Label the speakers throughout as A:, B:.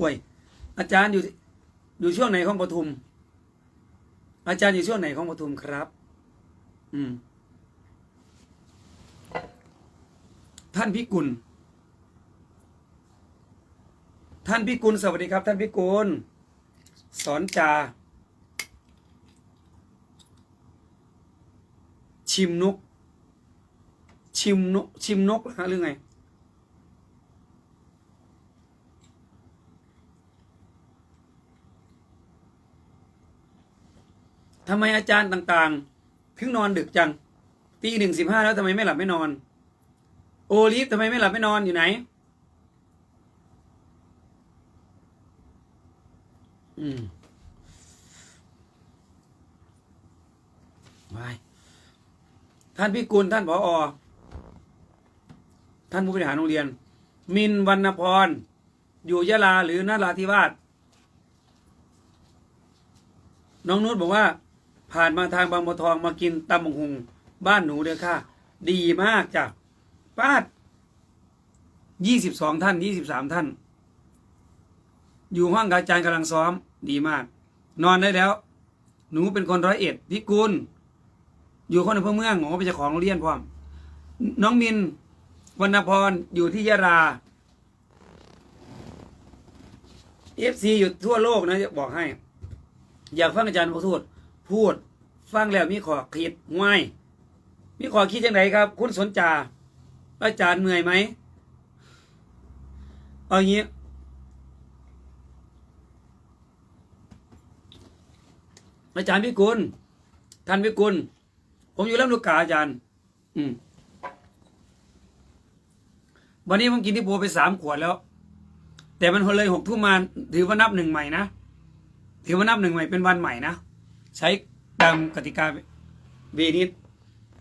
A: อวย อาจารย์อยู่อยู่ช่วงไหนของปทุม อาจารย์อยู่ช่วงไหนของปทุมครับ อืม ท่านพิกุล ท่านพิกุลสวัสดีครับ ท่านพิกุล สอนจา ชิมนก ชิมนก ชิมนกหรือไง ทำไมอาจารย์ต่างๆถึงนอนดึกจังตีหนึ่งสิบห้าแล้วทำไมไม่หลับไม่นอน โอลิฟทำไมไม่หลับไม่นอนอยู่ไหน อืมไปท่านพิกุลท่านผออท่านผู้บริหารโรงเรียน มินวรรณพร อยู่ยะลาหรือนราธิวาสน้องนุชบอกว่า ผ่านมาทางบางบัวทองมากินตำบักหุงบ้านหนูเด้อค่ะ ดีมากจ้ะป้าดยี่สิบสองท่านยี่สิบสามท่าน อยู่ห้องอาจารย์กำลังซ้อม ดีมาก นอนได้แล้ว หนูเป็นคนร้อยเอ็ดพิกุลอยู่คนอำเภอเมืองหมอเป็นเจ้าของโรงเรียนพร้อม น้องมินวรรณพรอยู่ที่ยะลาเอฟซีอยู่ทั่วโลกนะจะบอกให้ อยากฟังอาจารย์พูด พูด ฟังแล้วมีขอคิดห่วยมีขอคิดยังไงครับ คุณสนจาอาจารย์เหนื่อยไหมเอาอย่างนี้ อาจารย์พิกุลท่านพิกุลผมอยู่ลำลูกกาอาจารย์ อืมวันนี้ผมกินที่โบไปสามขวดแล้ว แต่มันเลยหกทุ่มมาถือว่านับหนึ่งใหม่นะ ถือว่านับหนึ่งใหม่เป็นวันใหม่นะ ใช้ตามกติกาเวนิด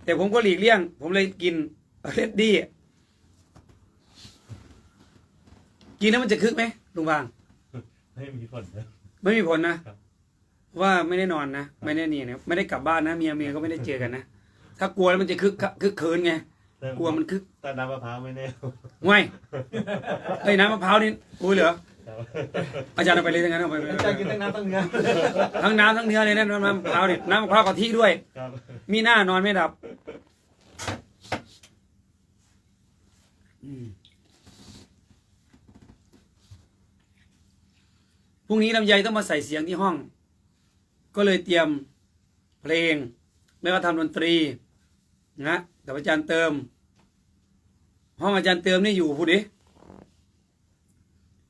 A: แต่ผมก็หลีกเลี่ยง ผมเลยกินเรดดี้กินแล้วมันจะคึกไหมลุงบาง
B: ไม่มีผลนะ
A: ไม่มีผลนะครับว่าไม่ได้นอนนะ ไม่ได้นี่นะไม่ได้กลับบ้านนะเมียเมียก็ไม่ได้เจอกันนะ ถ้ากลัวแล้วมันจะคึกคึกเขินไง กลัวมันคึก
B: แต่น้ำมะพร้าวไม่แน่
A: ง่วยเฮ้ยน้ำมะพร้าวนี่อุ้ยเหรอ
B: ครับ
A: อาจารย์เอาไปเลยทั้งนั้นเอาไปเลย
C: อาจารย์กินทั้งน้ำทั้งเนื้อ
A: ทั้งน้ำทั้งเนื้อเลยนะน้ำมะพร้าวเนี่ยน้ำมะพร้าวกะทิด้วย
B: ครับ
A: มีหน้านอนไม่หลับอืมพรุ่งนี้ลำไยต้องมาใส่เสียงที่ห้อง ก็เลยเตรียมเพลงแล้วก็ทำดนตรีนะกับอาจารย์เติม ห้องอาจารย์เติมนี่อยู่พูดดิ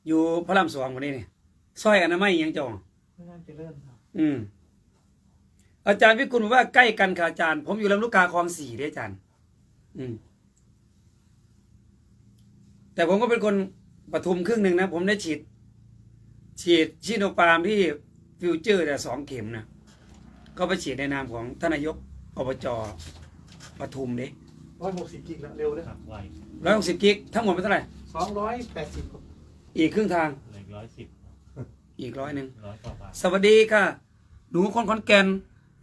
A: อยู่พระรามสองคนนี้นี่ซอยอนามัยอิหยังจอง
C: ไม่น่าจะเริ่มครับ
A: อืม อาจารย์พิกุลบอกว่าใกล้กันค่ะอาจารย์ ผมอยู่ลำลูกกาคลองสี่เด้ออาจารย์ อืม แต่ผมก็เป็นคนปทุมครึ่งหนึ่งนะ ผมได้ฉีด ฉีดชิโนฟาร์มที่ฟิวเจอร์แต่สองเข็มนะก็ไปฉีดในนามของท่านนายกอบจปทุมเด้
C: ร้อยหกสิบกิกแล้วเร็วเลย
B: ครับไว
A: ร้อยหกสิบกิกทั้งหมดเป็นเท่าไหร่
C: สองร้อยแปดสิบ
A: อีกครึ่งทาง
B: เหลือร้อยสิบ
A: อีกร้อยหนึ่ง
B: ร้อยกว่าบาท
A: สวัสดีค่ะ หนูคนขอนแก่น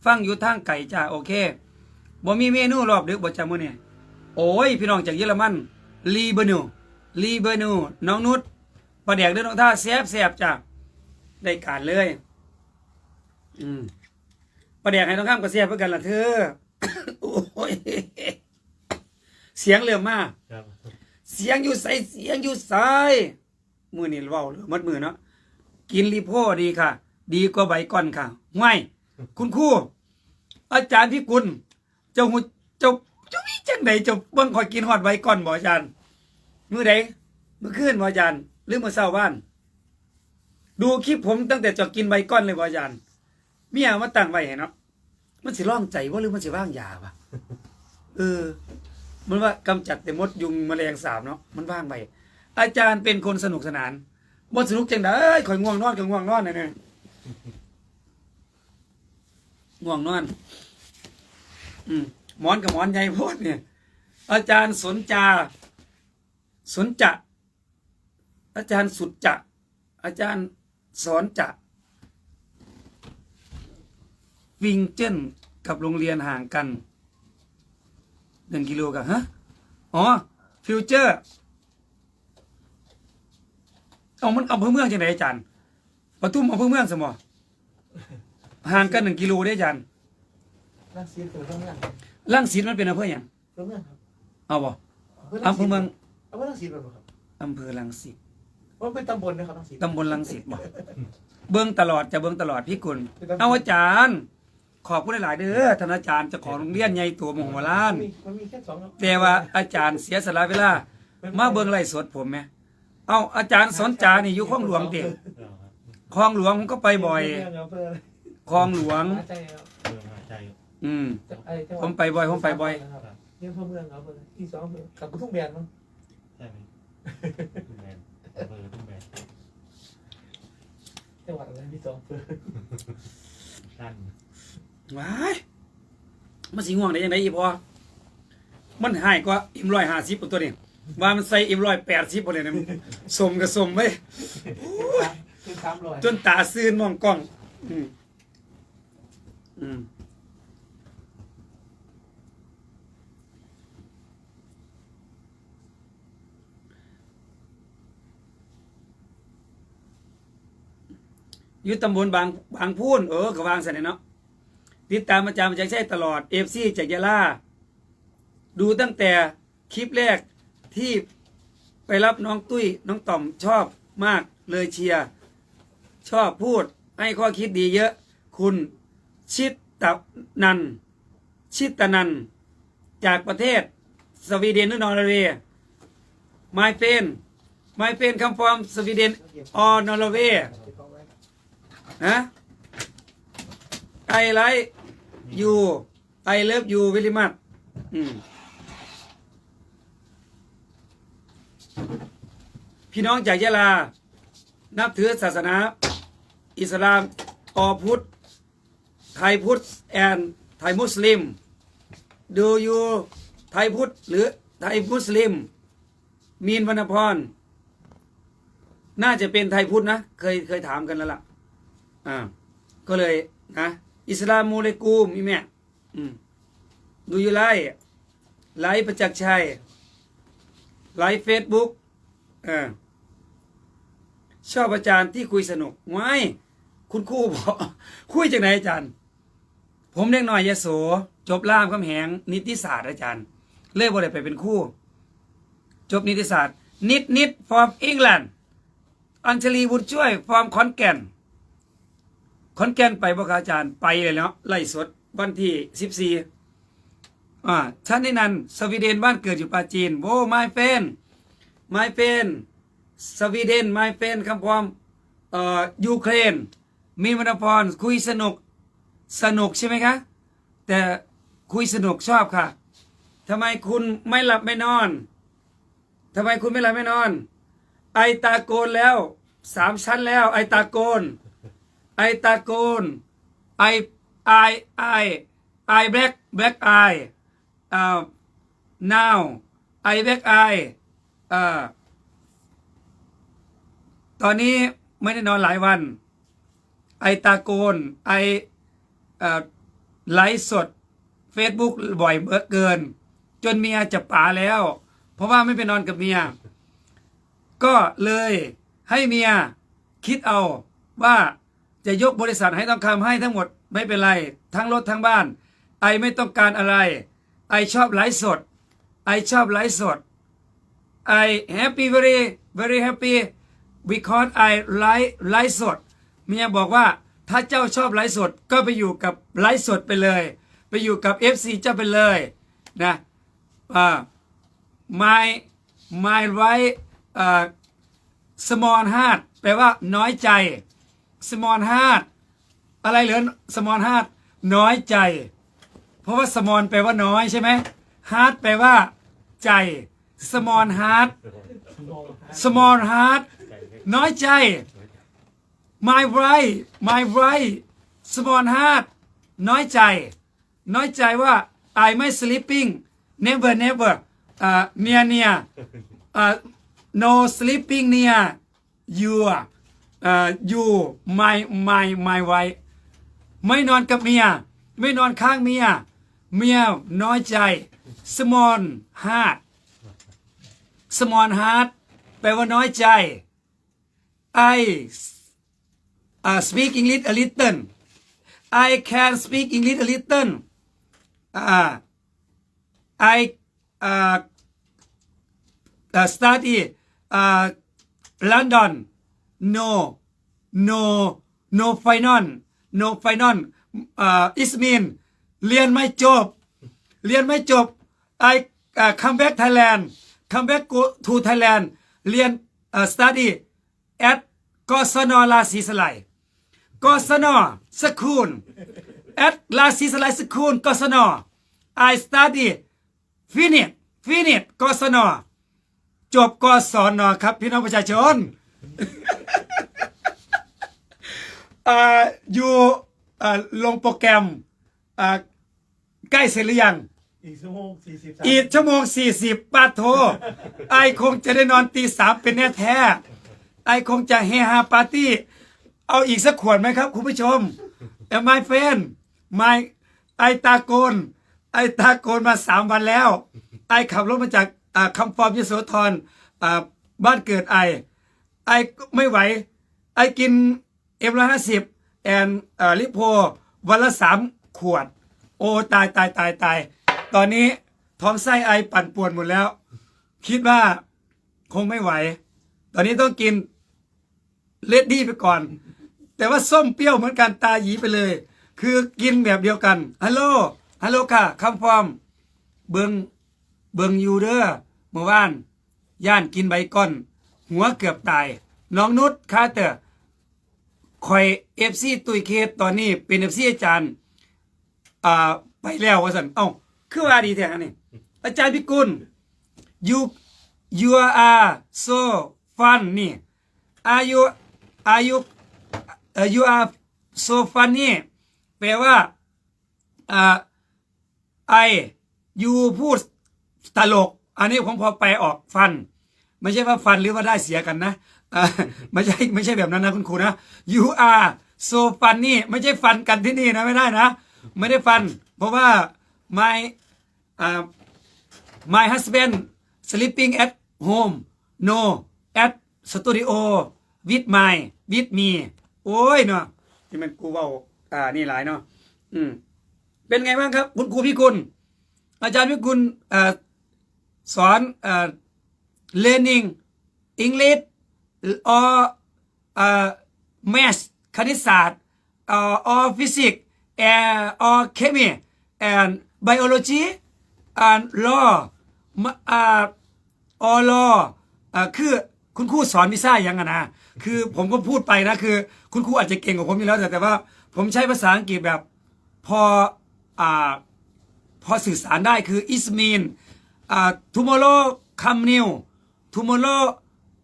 A: ฟังอยู่ทางไก่จ้าโอเค บ่ มีเมนูรอบดึกบ่จำมื้อนี้โอ้ย พี่น้องจากเยอรมัน ลีเบอร์นูลีเบอร์นู น้องนุชปลาแดกเดินองท่าแซ่บแซ่บจ้าได้การเลย อืมปลาแดกให้ต้องข้ามกับแซ่บเพื่อกันล่ะเธอ โอ้ย เสียงเริ่มมา
B: ครับ
A: เสียงอยู่ใสเสียงอยู่ใส มือนี่เว้าเลยมัดมือเนาะกินรีโพดีค่ะ ดีกว่าใบก้อนค่ะง่ายคุณครูอาจารย์พี่กุลเจ้าหูเจ้าเจ้าวิจังใดเจ้าเบิ่งคอยกินฮอดใบก้อนบ่อาจารย์มือใดมือคืนบ่อาจารย์หรือมือเช้าบ้าน ดูคลิปผมตั้งแต่จะกินใบก้อนเลยบ่อาจารย์เมียมาตั้งไว้ให้เนาะมันสิร่องใจว่าหรือมันสิว่างยาวะเออ มันว่ากำจัดแต่มดยุงแมลงสาบเนาะมันว่างไป อาจารย์เป็นคนสนุกสนานบสนุกจังไดเอ้ยข่อยง่วงนอนก็ง่วงนอนเนี่ยเนี่ยง่วงนอน อืมหมอนกับหมอนใหญ่โพดเนี่ย อาจารย์สนจา สนจะ อาจารย์สุดจะ อาจารย์สอนจะ วิงเจนกับโรงเรียนห่างกันหนึ่งกิโลกับฮะ อ๋อ ฟิวเจอร์ เอามันอำเภอเมืองจังไดอาจารย์ปทุมอำเภอเมืองสมบ่ห่างกันหนึ่งกิโลเด้อาจารย์
C: นั่งซีดเกิดเรื่องเมือง
A: ลังสิตมันเป็นอำเภอหยัง
C: เรื่องเมืองครับ
A: เอาบ่อำเภอเมือง
C: อำเภอนั่งซีดเป็นบ่ครับ
A: อำเภอลังสิต
C: ว่าเป็นตำบลนะครับนั่งซีด
A: ตำบลลังสิตบ่เบิ่งตลอดจะเบิ่งตลอดพี่กุลเอาอาจารย์ ขอบคุณหลายๆเด้อท่านอาจารย์เจ้าของโรงเรียนใหญ่ตัวมโหฬาร
C: มันมีมันมีแค่สองครับ
A: แต่ว่าอาจารย์เสียสละเวลามาเบิ่งไลฟ์สดผมไหม เอาอาจารย์สอนจานี่อยู่คลองหลวงเด็ก
B: เอาครับ
A: คลองหลวงผมก็ไปบ่อย
C: เมืงอำเภอ
A: คลองหลวง
C: ใช่ครับ
B: เมืองมหาชัย
A: อืม
C: ไอ้จังหวัด
A: ผมไปบ่อยผมไปบ่อย
C: ครับเนี่ยอำเภอเมืองครับอำเภอที่สองอำเภอกับกระทุ่งแบนมั้ง
B: ใช่ไหมทุ่งแบนอำเภอทุ่งแบน
C: จังหวัดอะไรที่สองอำเภอ
B: ด้าน
A: ว้ายมันสิง่วงได้ยังไงอีพอมันหายกว่าอิ่มร้อยห้าสิบตัวนี้ ว่ามันใส่อิ่มร้อยแปดสิบเลยนะสมกับสมไว้ย
C: คือสามร้อย
A: จนตาซื่นมองกล้อง อืมอืมอยู่ตำบลบางบางพูนเออก็วางสันเนาะติดตามอาจารย์มาจากใช้ตลอดเอฟซีจากยาลาดูตั้งแต่คลิปแรก ที่ไปรับน้องตุ้ยน้องต่อมชอบมากเลยเชียร์ชอบพูดให้ข้อคิดดีเยอะ คุณชิตตะนัน ชิตตะนัน จากประเทศสวีเดนหรือนอร์เวย์ My friend My friend come from Sweden or Norway ฮะ I like you I love you very much อืม พี่น้องจากยะลา นับถือศาสนา อิสลามออพุทธไทยพุทธแอนไทยมุสลิม ดูยูไทยพุทธหรือไทยมุสลิม มีนวรรณพร น่าจะเป็นไทยพุทธนะ เคยเคยถามกันแล้วล่ะ อ่า ก็เลยนะอิสลามมูเลกูมอีแม่อืมดูยูไลฟ์ไลฟ์ประจักษ์ชัยไลฟ์เฟซบุ๊กเออ ชอบอาจารย์ที่คุยสนุกไว้คุณครู่บอกคุยจากไหนอาจารย์ ผมเด็กน้อยยโส จบล่ามคำแหง นิติศาสตร์อาจารย์ เลยบ่ได้ไปเป็นคู่ จบนิติศาสตร์ นิดนิด from England อัญชลีบุญช่วย from ขอนแก่นขอนแก่นไปบ่คะอาจารย์ไปเลยเนาะไล่สดวันที่สิบสี่อ่าชั้นในนั้นสวีเดนบ้านเกิดอยู่ปาจีนโว้ไม่เป็นไม่เป็น สวีเดนไม่เป็นคำความเอ่อยูเครน มีมรพรคุยสนุกสนุกใช่ไหมคะแต่คุยสนุกชอบค่ะทำไมคุณไม่หลับไม่นอนทำไมคุณไม่หลับไม่นอน ไอตาโกนแล้วสามชั้นแล้ว ไอตาโกน ไอตาโกน ไอไอไอไอแบล็กแบล็กไออ่า now ไอแบล็กไออ่า ตอนนี้ไม่ได้นอนหลายวัน ไอตาโกน ไอไลฟ์สด Facebook บ่อยเกิน จนเมียจะป่าแล้ว เพราะว่าไม่ไปนอนกับเมีย ก็เลยให้เมียคิดเอาว่าจะยกบริษัทให้ต้องคำให้ทั้งหมดไม่เป็นไร ทั้งรถทั้งบ้าน ไอไม่ต้องการอะไร ไอชอบไลฟ์สด ไอชอบไลฟ์สด ไอ happy very very happy because I ไลฟ์ไลฟ์สดเมียบอกว่าถ้าเจ้าชอบไลฟ์สดก็ไปอยู่กับไลฟ์สดไปเลย ไปอยู่กับ FC เจ้าไปเลยนะอ่า my my right อ่า small heart แปลว่าน้อยใจ small heart อะไรเหลือ small heart น้อยใจ เพราะว่า small แปลว่าน้อยใช่ไหม heart แปลว่าใจ small heart small heart น้อยใจ my right my right small heart น้อยใจ น้อยใจว่า I ไม่ sleeping never never อ่า near near อ่า no sleeping near you อ่า you my my my wife ไม่นอนกับเมีย ไม่นอนข้างเมีย เมียน้อยใจ small heart small heart แปลว่าน้อยใจ I uh, speak English a little I can speak English a little uh, I uh, uh, study uh, London no no no final no final uh, it mean เรียนไม่จบ เรียนไม่จบ I uh, come back Thailand come back go to Thailand เรียน uh, study at กศนราศีสไลยกศนสคูล at ราศีสไลยสคูลกศน I study finish finish กศนจบกศนครับพี่น้องประชาชนอ่าอยู่อ่าลงโปรแกรมอ่าใกล้เสร็จหรือยัง
C: อีกชั่วโมงสี่สิบ
A: อีกชั่วโมงสี่สิบปาโทไอคงจะได้นอนตีสามเป็นแน่แท้ ไอคงจะเฮฮาปาร์ตี้ เอาอีกสักขวดไหมครับ คุณผู้ชมเอ้ไมเฟนไมไอตาโกน ไอตาโกนมาสามวันแล้ว ไอขับรถมาจากอ่าคำฟอร์มยโสธรอ่าบ้านเกิดไอ ไอไม่ไหว ไอกินเอ็มร้อยห้าสิบแอนลิโพวันละสามขวด โอ้ตายตายตายตาย ตอนนี้ท้องไส้ไอปั่นป่วนหมดแล้ว คิดว่าคงไม่ไหว ตอนนี้ต้องกิน เลดดี้ไปก่อน แต่ว่าส้มเปรี้ยวเหมือนกันตาหยีไปเลย คือกินแบบเดียวกันฮัลโหลฮัลโหลค่ะคำฟอร์มเบิงเบิงยูเดอร์เมื่อวานย่านกินใบก้อน หัวเกือบตาย น้องนุชคาเตอร์คอยเอฟซีตุยเคสตอนนี้เป็นเอฟซีอาจารย์อ่าไปแล้วว่าสันเอ้าคือว่าดีแท้อันนี่อาจารย์พิกุล you you are so fun นี่ are you are you เอ่อ you are so funny แปลว่าอ่า I you พูดตลก อันนี้ผมพอไปออกฟัน ไม่ใช่ว่าฟันหรือว่าได้เสียกันนะไม่ใช่ไม่ใช่แบบนั้นนะคุณครูนะ you are so funny ไม่ใช่ฟันกันที่นี่นะไม่ได้นะ ไม่ได้ฟัน เพราะว่า my อ่า my husband sleeping at home no at studio with my with me โอ้ยเนาะที่มันกูเว่าอ่านี่หลายเนาะอืม เป็นไงบ้างครับ คุณครูพี่กุลอาจารย์พี่กุลเอ่อสอนเอ่อ learning English or เอ่อ math คณิตศาสตร์เอ่อ or physics and or chemistry and biology and law มะอ่า or law อ่าคือคุณครูสอนวิชาอย่างอะนะ คือผมก็พูดไปนะคือ คุณครูอาจจะเก่งกว่าผมอยู่แล้วแต่แต่ว่า ผมใช้ภาษาอังกฤษแบบพออ่าพอสื่อสารได้คือ is mean อ่า tomorrow come new tomorrow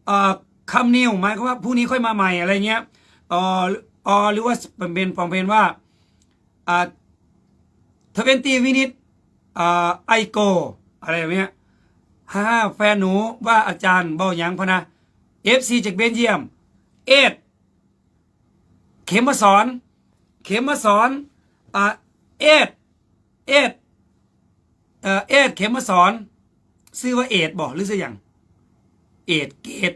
A: อ่า come new หมายความว่าพรุ่งนี้ค่อยมาใหม่อะไรเงี้ยอ่ออ่อหรือว่าเป็นฟองเพลนว่าอ่า20 minutes อ่า I go อะไรแบบเนี้ยฮ่าแฟนหนูว่าอาจารย์เบาหยังพะนะ FC จากเบนเยียม เอ็ดเข็มมาสอนเข็มมาสอนอ่าเอ็ดเอ็ดเอ่อเอ็ดเข็มมาสอนซื้อว่าเอ็ดบอกหรือซื้ออย่างเอ็ดเกต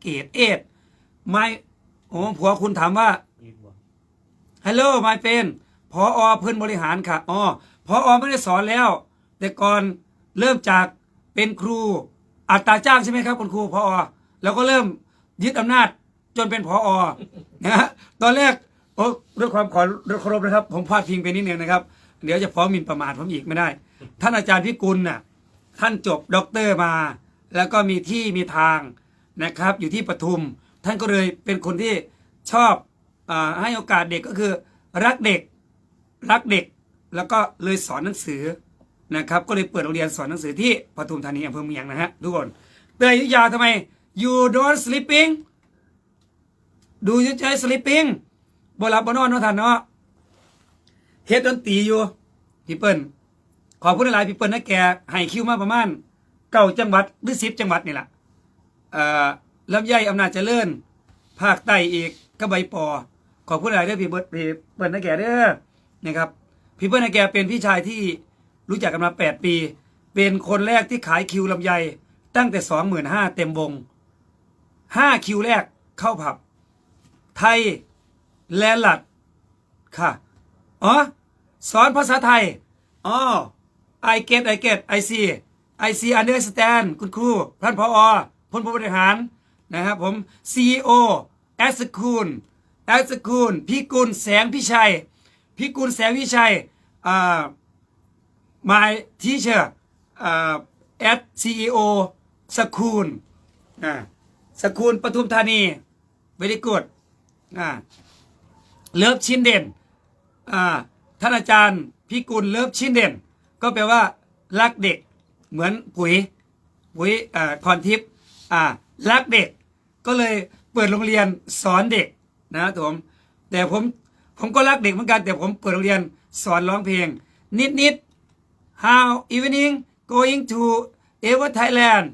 A: เกตเอ็ดไม่โอ้ผัวคุณถามว่า
B: อีกบ่
A: ฮัลโหลไม่เป็นพออเพื่อนบริหารค่ะอ๋อพออไม่ได้สอนแล้ว แต่ก่อนเริ่มจากเป็นครูอัตราจ้างใช่ไหมครับคุณครูพออแล้วก็เริ่มยึดอำนาจจ นเป็นพออนะฮะตอนแรกโอ้ด้วยความขอเคารพนะครับ ผมพลาดพิงไปนิดนึงนะครับ เดี๋ยวจะฟ้องหมิ่นประมาทผมอีกไม่ได้ ท่านอาจารย์พิกุลน่ะท่านจบด็อกเตอร์มา แล้วก็มีที่มีทางนะครับ อยู่ที่ปทุม ท่านก็เลยเป็นคนที่ชอบอาให้โอกาสเด็กก็คือ รักเด็กรักเด็กแล้วก็เลยสอนหนังสือนะครับ ก็เลยเปิดโรงเรียนสอนหนังสือที่ปทุมธานีอำเภอเมืองนะฮะทุกคนเตยยุยาทำไม you don't sleeping ดูยุใจ sleeping บ่หลับบ่นอนเนาะท่านเนาะเฮ็ดดนตรีอยู่พี่เปิ้ลขอบคุณหลายพี่เปิ้ลนะแกให้คิวมาประมาณเก้าจังหวัดหรือสิบจังหวัดนี่แหละเอ่อลำไยอำนาจเจริญ ภาคใต้อีกก็ใบปอ ขอบคุณหลายเด้อพี่เบิ้ลพี่เปิ้ลนะแกเด้อนะครับพี่เปิ้ลนะแกเป็นพี่ชายที่รู้จักกันมาแปดปี เป็นคนแรกที่ขายคิวลำไยตั้งแต่สองหมื่นห้าเต็มวงห้าคิวแรกเข้าผับ ไทยแลนด์ลัดค่ะอ๋อสอนภาษาไทยอ๋อ I get I get I see I see understand คุณครูท่านพออพลผู้บริหารนะครับผม CEO a s k u l a s k u l พี่กุลแสงพิชัยพี่กุลแสงพิชัยอ่า my teacher อ่า at CEO สคูลอ่าสคูลปทุมธานี very good อ่าเลิฟชินเด่นอ่าท่านอาจารย์พี่กุลเลิฟชินเด่น ก็แปลว่า รักเด็ก เหมือนปุ๋ยปุ๋ยอ่าพรทิพย์อ่ารักเด็ก ก็เลยเปิดโรงเรียนสอนเด็กนะครับผมแต่ผมผมก็รักเด็กเหมือนกัน แต่ผมเปิดโรงเรียนสอนร้องเพลง นิดนิดๆ how evening going to ever Thailand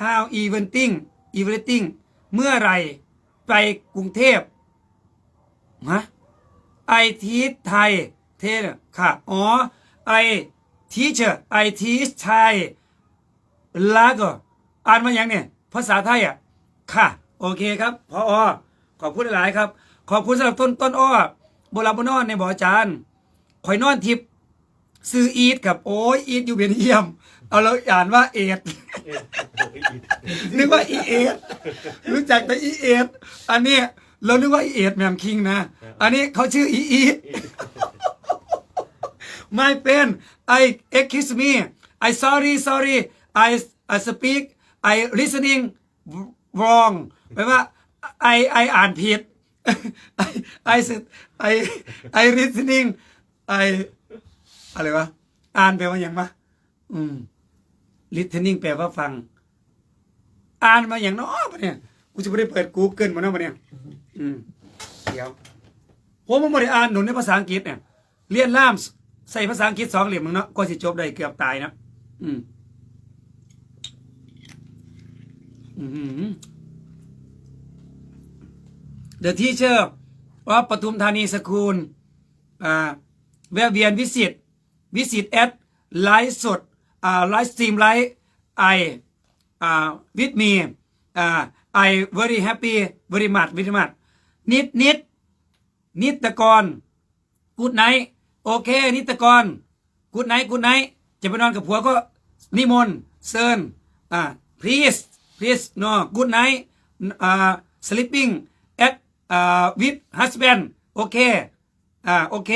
A: how evening evening เมื่อไหร ไปกรุงเทพฮะไอทีไทยเทศค่ะ อ๋อไอทีเชอร์ไอทีไทยลาก็อ่านมาอย่างเนี่ยภาษาไทยอะค่ะ โอเคครับพออขอบคุณหลายครับ ขอบคุณสำหรับต้นต้นอ้อโบราณบนอนในบ่อจานข่อยนอนทิพย์ ซื้ออีทครับโอ้ยอีทอยู่เบนเยี่ยม เอาเราอ่านว่าเอ็ด
B: เอ๊ะโอ้ยอีก
A: นึกว่าอีเอสรู้จักแต่อีเอสอันนี้เรานึกว่าอีเอสแมมคิงนะอันนี้เขาชื่ออีอีไม่เป็น I excuse me I sorry sorry I I speak I listening wrong แปลว่า I I อ่านผิด I I said I I listening I อะไรวะอ่านแปลว่าอย่างวะอืม listening แปลว่าฟัง อ่านมาอย่างน้อปะเนี่ยกูจะไม่ได้เปิด Google มาเนาะปะเนี่ยอืมเดี๋ยวผมไม่ได้อ่านหนุนในภาษาอังกฤษเนี่ยเรียนล่ามใส่ภาษาอังกฤษสองเหลี่ยมมึงเนาะก็สิจบได้เกือบตายนะอืมอืม The teacher of ปทุมธานีสคูลอ่าแวะเวียนวิสิต วิสิตแอดไลฟ์สดไลฟ์สตรีมไลฟ์ไออ่า with me อ่า I very happy very much very much นิดนิดนิตกรกูดไนโอเค นิตกรกูดไนกูดไนจะไปนอนกับผัวก็นิมนต์เซิร์นอ่า please please no good night อ่า sleeping at อ่า with husband โอเคอ่าโอเค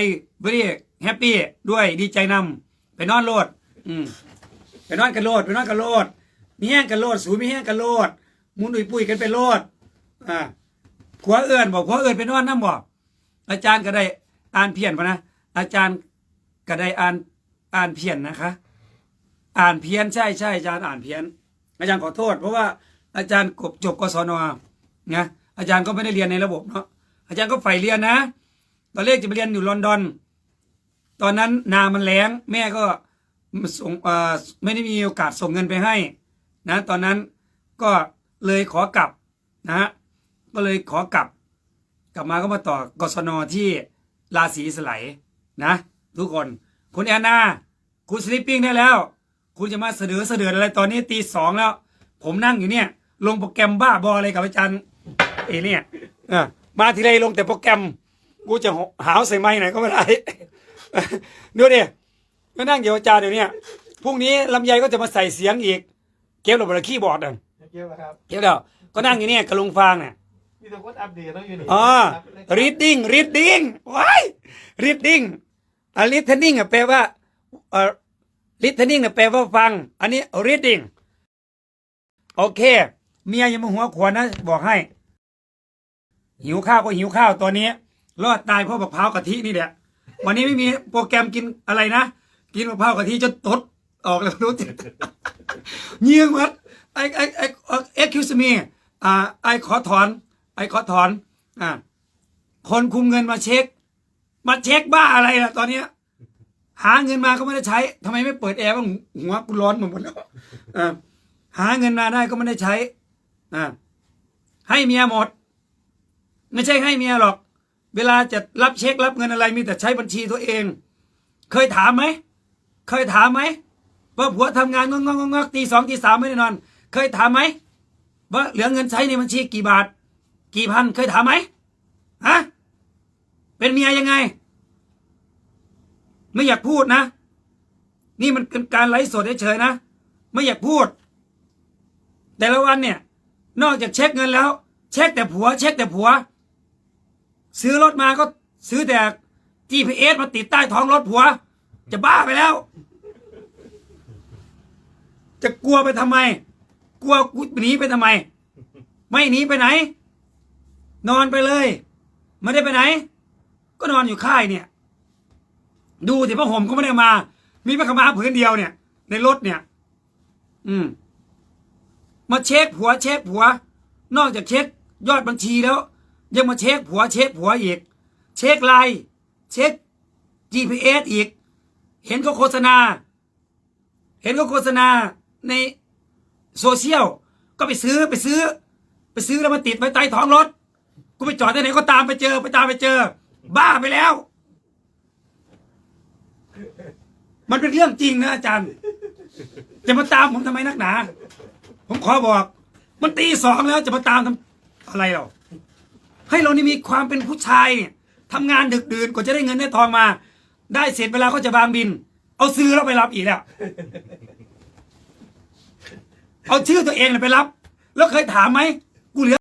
A: I very happy ด้วยดีใจนำไปนอนโลด อืมไปนอนกันโลดไปนอนกันโลดมีแห้งกันโลด สูมีแห้งกันโลดมุนอุยปุยกันไปโลดอ่าผัวเอื่นบอกผัวเอื่นไปนอนน้ำบอกอาจารย์ก็ได้อ่านเพี้ยนพะนะอาจารย์ก็ได้อ่านอ่านเพี้ยนนะคะ อ่านเพี้ยนใช่ใช่อาจารย์อ่านเพี้ยน อาจารย์ขอโทษ เพราะว่าอาจารย์กบจบกศนนะอาจารย์ก็ไม่ได้เรียนในระบบเนาะอาจารย์ก็ใฝ่เรียนนะ ตอนแรกจะไปเรียนอยู่ลอนดอน ตอนนั้นนามันแล้งแม่ก็ส่งเอ่อไม่ได้มีโอกาสส่งเงินไปให้นะตอนนั้นก็เลยขอกลับนะฮะก็เลยขอกลับ กลับมาก็มาต่อกศนที่ราศีสไลนะทุกคน คุณแอนนาคุณสลิปปิ้งได้แล้ว คุณจะมาเสนอเสนออะไรตอนนี้ตีสองแล้ว ผมนั่งอยู่เนี่ย ลงโปรแกรมบ้าบออะไรกับอาจารย์เอเนี่ยมาทีไรลงแต่โปรแกรมกูจะหาวใส่ไม้ไหนก็ไม่ได้ ดูดิก็นั่งอยู่อาจารย์เดี๋ยวเนี้พรุ่งนี้ลำไยก็จะมาใส่เสียงอีก เก็บลงบนคีย์บอร์ดอะ
C: เกี่ยวครับ
A: เก็บแล้วก็นั่งอยู่เนี่ยกระลุงฟางเนี่ย
C: มีแต่คนอัปเดตแล้วอยู่นี่
A: อ๋อ reading reading ว้าย reading อะ listening อะแปลว่าเอ่อ listening อะแปลว่าฟัง อันนี้ reading โอเค เมียอยังมาหัวขวานนะ บอกให้ หิวข้าวก็หิวข้าวตัวนี้ รอดตายเพราะมะพร้าวกะทินี่แหละ วันนี้ไม่มีโปรแกรมกินอะไรนะ กินมะพร้าวกะทิจนตดออกเลยไม่รู้จิเยี่ยงวัดไอไอไอเอ็กคิวสมีอ่าไอขอถอน ไอขอถอนอ่าคนคุมเงินมาเช็ค มาเช็คบ้าอะไรล่ะ ตอนเนี้ยหาเงินมาก็ไม่ได้ใช้ทำไมไม่เปิดแอร์บ้างหัวกูร้อนหมดแล้วอ่าหาเงินมาได้ก็ไม่ได้ใช้อ่าให้เมียหมด ไม่ใช่ให้เมียหรอก เวลาจะรับเช็ครับเงินอะไรมีแต่ใช้บัญชีตัวเอง เคยถามไหมเคยถามไหมว่าผัวทำงานงงงงงตีสองตีสามไม่ได้นอน เคยถามไหมว่าเหลือเงินใช้ในบัญชีกี่บาท กี่พันเคยถามไหมฮะเป็นเมียยังไง ไม่อยากพูดนะ นี่มันเป็นการไลฟ์สดเฉยๆนะ ไม่อยากพูด แต่ละวันเนี่ย นอกจากเช็คเงินแล้ว เช็คแต่ผัว เช็คแต่ผัว ซื้อรถมาก็ซื้อแต่ GPS มาติดใต้ท้องรถผัว จะบ้าไปแล้ว จะกลัวไปทำไม กลัวกูหนีไปทำไม ไม่หนีไปไหน นอนไปเลยไม่ได้ไปไหน ก็นอนอยู่ค่ายเนี่ย ดูสิผ้าห่มก็ไม่ได้มา มีผ้าขมาผืนเดียวเนี่ย ในรถเนี่ย อืม มาเช็คผัว เช็คผัว นอกจากเช็คยอดบัญชีแล้ว ยังมาเช็คผัวเช็คผัวอีก เช็คไลน์เช็ค GPS อีก เห็นเขาโฆษณา เห็นเขาโฆษณาในโซเชียลก็ไปซื้อไปซื้อ ไปซื้อแล้วมาติดไว้ใต้ท้องรถกูไปจอดที่ไหนก็ตามไปเจอ ไปตามไปเจอ บ้าไปแล้ว มันเป็นเรื่องจริงนะอาจารย์จะมาตามผมทำไมนักหนา ผมขอบอก มันตีสองแล้วจะมาตามทำอะไรเรา ให้เรานี่มีความเป็นผู้ชายเนี่ยทำงานดึกดื่นกว่าจะได้เงินได้ทองมา ได้เสร็จเวลาเขาจะบางบิน เอาซื้อแล้วไปรับอีกแล้ว เอาชื่อตัวเองน่ยไปรับ แล้วเคยถามไหมกูเหลือ